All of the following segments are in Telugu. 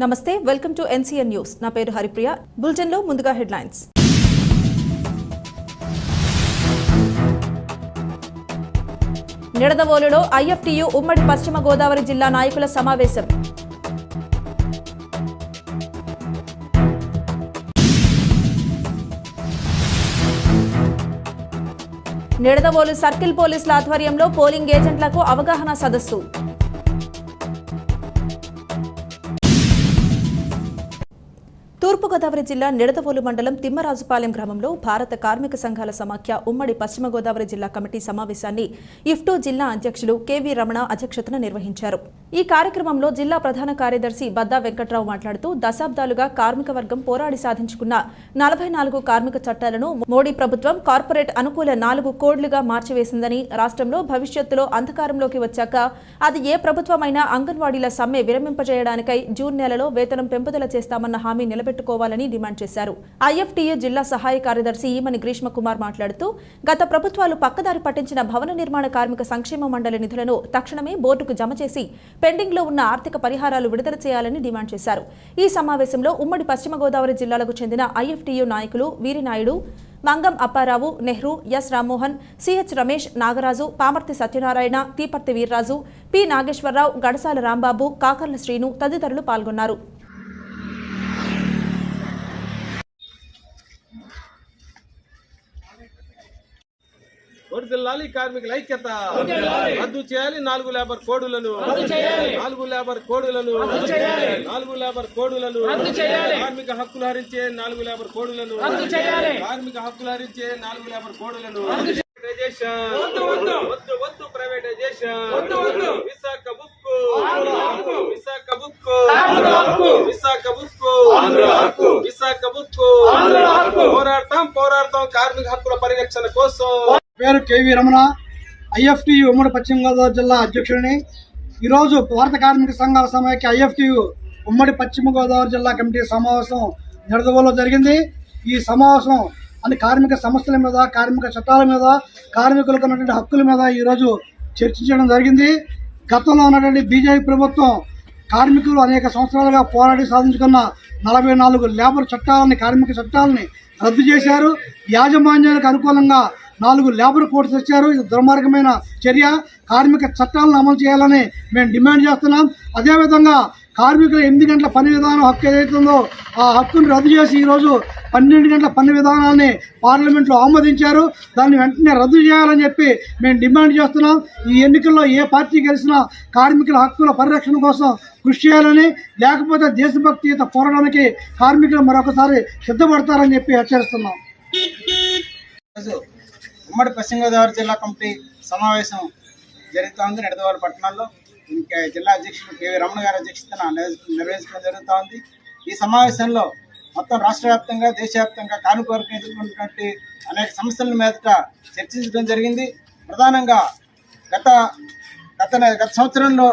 నమస్తే వెల్కమ్ టు ఎన్సీఎన్ న్యూస్. నా పేరు హరిప్రియ. బులెటిన్లో ముందుగా హెడ్లైన్స్. నిడదవోలులో ఐఎఫ్టీయు ఉమ్మడి పశ్చిమ గోదావరి జిల్లా నాయకుల సమావేశం. నిడదవోలు సర్కిల్ పోలీసుల ఆధ్వర్యంలో పోలింగ్ ఏజెంట్లకు అవగాహన సదస్సు. తూర్పుగోదావరి జిల్లా నిడదవోలు మండలం తిమ్మరాజుపాలెం గ్రామంలో భారత కార్మిక సంఘాల సమాఖ్య ఉమ్మడి పశ్చిమ గోదావరి జిల్లా కమిటీ సమావేశాన్ని ఇఫ్టో జిల్లా అధ్యక్షులు కెవి రమణ అధ్యక్షతన నిర్వహించారు. ఈ కార్యక్రమంలో జిల్లా ప్రధాన కార్యదర్శి బద్దా వెంకట్రావు మాట్లాడుతూ దశాబ్దాలుగా కార్మిక వర్గం పోరాడి సాధించుకున్న నలభై నాలుగు కార్మిక చట్టాలను మోడీ ప్రభుత్వం కార్పొరేట్ అనుకూల నాలుగు కోడ్లుగా మార్చివేసిందని రాష్ట్రంలో భవిష్యత్తులో అంధకారంలోకి వచ్చాక అది ఏ ప్రభుత్వమైనా అంగన్వాడీల సమ్మె విరమింపజేయడానికై జూన్ నెలలో వేతనం పెంపుదల చేస్తామన్న హామీ నిలబెట్టుకోవాలని డిమాండ్ చేశారు. ఐఎఫ్టీఏ జిల్లా సహాయ కార్యదర్శి ఈమని గ్రీష్మ కుమార్ మాట్లాడుతూ గత ప్రభుత్వాలు పక్కదారి పట్టించిన భవన నిర్మాణ కార్మిక సంక్షేమ మండలి నిధులను తక్షణమే బోర్డుకు జమ చేసి పెండింగ్లో ఉన్న ఆర్థిక పరిహారాలు విడుదల చేయాలని డిమాండ్ చేశారు. ఈ సమావేశంలో ఉమ్మడి పశ్చిమ గోదావరి జిల్లాలకు చెందిన ఐఎఫ్టీయూ నాయకులు Veerinaidu Mangam Apparao Nehru S Rammohan CH Ramesh Nagaraju Pamarthi Satyanarayana Theeparthi Veerraju P Nageswararao Gadasala Rambabu Kakarla Srinu తదితరులు పాల్గొన్నారు. వర్దిల్లాలి కార్మికుల ఐక్యత. రద్దు చేయాలి. నాలుగు లేబర్ కోడులను. నాలుగు లేబర్ కోడులను. నాలుగు లేబర్ కోడులను. కార్మిక హక్కులు హరించే నాలుగు లేబర్ కోడులను. కార్మిక హక్కులు హరించే నాలుగు లేబర్ కోడులను. ప్రైవేటైజేషన్. వద్దు వద్దు. ప్రైవేటైజేషన్. విశాఖ బుక్కు విశాఖ బుక్కు విశాఖ బుక్కు విశాఖ బుక్కు పోరాడతాం పోరాడతాం కార్మిక హక్కుల పరిరక్షణ కోసం. పేరు కేవీ రమణ ఐఎఫ్టీయు ఉమ్మడి పశ్చిమ గోదావరి జిల్లా అధ్యక్షుడిని. ఈరోజు భారత కార్మిక సంఘాల సమాఖ్య ఐఎఫ్టియు ఉమ్మడి పశ్చిమ గోదావరి జిల్లా కమిటీ సమావేశం నిడదవోలో జరిగింది. ఈ సమావేశం అన్ని కార్మిక సమస్యల మీద కార్మిక చట్టాల మీద కార్మికులకు ఉన్నటువంటి హక్కుల మీద ఈరోజు చర్చించడం జరిగింది. గతంలో ఉన్నటువంటి బీజేపీ ప్రభుత్వం కార్మికులు అనేక సంవత్సరాలుగా పోరాడి సాధించుకున్న నలభై నాలుగు లేబర్ చట్టాలని కార్మిక చట్టాలని రద్దు చేశారు. యాజమాన్యాలకు అనుకూలంగా నాలుగు లేబర్ కోడ్స్ వచ్చారు ఇది దుర్మార్గమైన చర్య. కార్మిక చట్టాలను అమలు చేయాలని మేము డిమాండ్ చేస్తున్నాం. అదేవిధంగా కార్మికుల ఎనిమిది గంటల పని విధానం హక్కు ఏదైతుందో ఆ హక్కును రద్దు చేసి ఈరోజు పన్నెండు గంటల పని విధానాన్ని పార్లమెంట్లో ఆమోదించారు. దాన్ని వెంటనే రద్దు చేయాలని చెప్పి మేము డిమాండ్ చేస్తున్నాం. ఈ ఎన్నికల్లో ఏ పార్టీ గెలిచినా కార్మికుల హక్కుల పరిరక్షణ కోసం కృషి చేయాలని లేకపోతే దేశభక్తియుత పోరాటానికి కార్మికులు మరొకసారి సిద్ధపడతారని చెప్పి హెచ్చరిస్తున్నాం. ఉమ్మడి పశ్చిమ గోదావరి జిల్లా కమిటీ సమావేశం జరుగుతోంది నిడదవారి పట్టణంలో ఇంకా జిల్లా అధ్యక్షుడు కేవీ రమణ గారి అధ్యక్షతన నిర్వ- నిర్వహించడం జరుగుతోంది. ఈ సమావేశంలో మొత్తం రాష్ట్ర వ్యాప్తంగా దేశవ్యాప్తంగా కానుకోరకు ఎదుర్కొన్నటువంటి అనేక సమస్యల మీదట చర్చించడం జరిగింది. ప్రధానంగా గత గత గత సంవత్సరంలో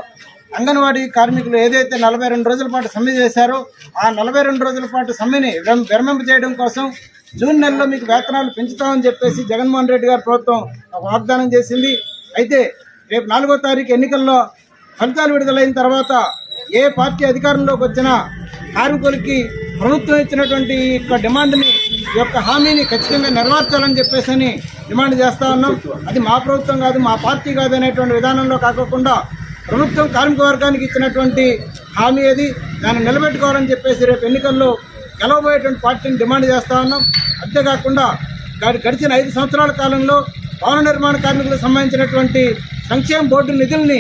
అంగన్వాడీ కార్మికులు ఏదైతే నలభై రెండు రోజుల పాటు సమ్మె చేశారో ఆ నలభై రెండు రోజుల పాటు సమ్మెని విరం- విరమింప చేయడం కోసం జూన్ నెలలో మీకు వేతనాలు పెంచుతామని చెప్పేసి జగన్మోహన్ రెడ్డి గారు ప్రభుత్వం ఒక వాగ్దానం చేసింది. అయితే రేపు నాలుగో తారీఖు ఎన్నికల్లో ఫలితాలు విడుదలైన తర్వాత ఏ పార్టీ అధికారంలోకి వచ్చినా కార్మికులకి ప్రభుత్వం ఇచ్చినటువంటి ఈ యొక్క డిమాండ్ని ఈ యొక్క హామీని ఖచ్చితంగా నెరవేర్చాలని చెప్పేసి అని డిమాండ్ చేస్తా ఉన్నాం. అది మా ప్రభుత్వం కాదు మా పార్టీ కాదు అనేటువంటి విధానంలో కాకుండా ప్రభుత్వం కార్మిక వర్గానికి ఇచ్చినటువంటి హామీ అది దాన్ని నిలబెట్టుకోవాలని చెప్పేసి రేపు ఎన్నికల్లో గెలవబోయేటువంటి పార్టీని డిమాండ్ చేస్తా ఉన్నాం. అంతేకాకుండా గడి- గడిచిన ఐదు సంవత్సరాల కాలంలో భవన నిర్మాణ కార్మికులకు సంబంధించినటువంటి సంక్షేమ బోర్డు నిధుల్ని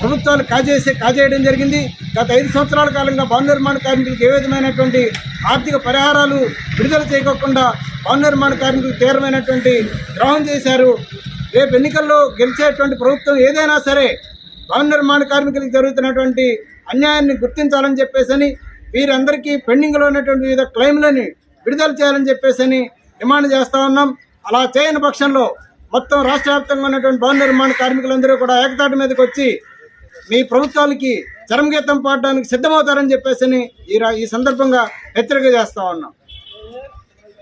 ప్రభుత్వాలు కాజేసి కాజేయడం జరిగింది. గత ఐదు సంవత్సరాల కాలంగా భవన నిర్మాణ కార్మికులకు ఏ విధమైనటువంటి ఆర్థిక పరిహారాలు విడుదల చేయకోకుండా భవన నిర్మాణ కార్మికులకు తీవ్రమైనటువంటి ద్రోహం చేశారు. రేపు ఎన్నికల్లో గెలిచేటువంటి ప్రభుత్వం ఏదైనా సరే భవన నిర్మాణ కార్మికులకు జరుగుతున్నటువంటి అన్యాయాన్ని గుర్తించాలని చెప్పేసని వీరందరికీ పెండింగ్లో ఉన్నటువంటి వివిధ క్లెయిమ్లని విడుదల చేయాలని చెప్పేసని డిమాండ్ చేస్తా ఉన్నాం. అలా చేయని పక్షంలో మొత్తం రాష్ట్ర వ్యాప్తంగా ఉన్నటువంటి భవన నిర్మాణ కార్మికులందరూ కూడా ఏకతాటి మీదకి వచ్చి మీ ప్రభుత్వాలకి చరమగీతం పాడడానికి సిద్ధమవుతారని చెప్పేసి ఈ సందర్భంగా హెచ్చరిక చేస్తా ఉన్నాం.